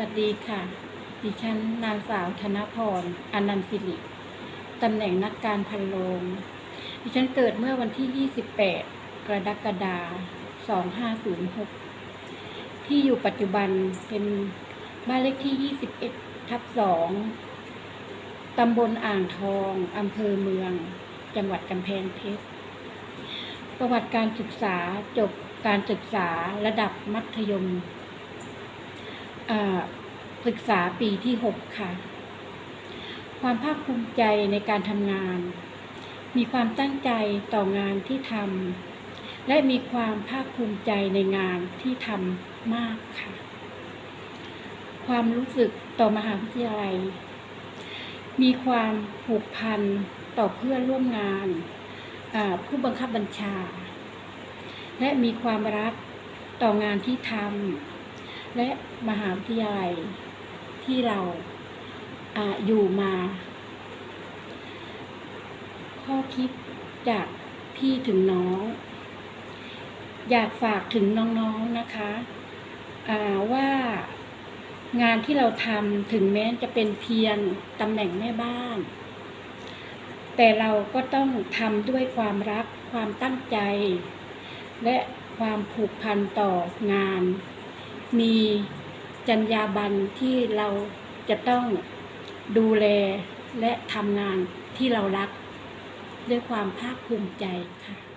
วัสดีค่ะ ดิฉันนางสาวธนพรอนันต์สิริ ตำแหน่งนักการพันโรงดิฉันเกิดเมื่อวันที่ 28 กรกฎาคม 2506 ที่อยู่ปัจจุบันเป็นบ้านเลขที่ 21 ทับ 2 ตำบลอ่างทอง อำเภอเมือง จังหวัดกำแพงเพชร ประวัติการศึกษาจบการศึกษาระดับมัธยม ศึกษาปีที่หกค่ะ ความภาคภูมิใจในการทำงาน มีความตั้งใจต่องานที่ทำและมีความภาคภูมิใจในงานที่ทำมากค่ะ ความรู้สึกต่อมหาวิทยาลัย มีความผูกพันต่อเพื่อนร่วมงานผู้บังคับบัญชา และมีความรักต่องานที่ทำ และมหาวิทยาลัยที่เราอาอยู่มา ข้อคิดจากพี่ถึงน้อง อยากฝากถึงน้องๆนะคะว่างานที่เราทำถึงแม้จะเป็นเพียงตำแหน่งแม่บ้าน แต่เราก็ต้องทำด้วยความรักความตั้งใจ และความผูกพันต่องาน มีจรรยาบรรณที่เราจะต้องดูแลและทำงานที่เรารัก ด้วยความภาคภูมิใจค่ะ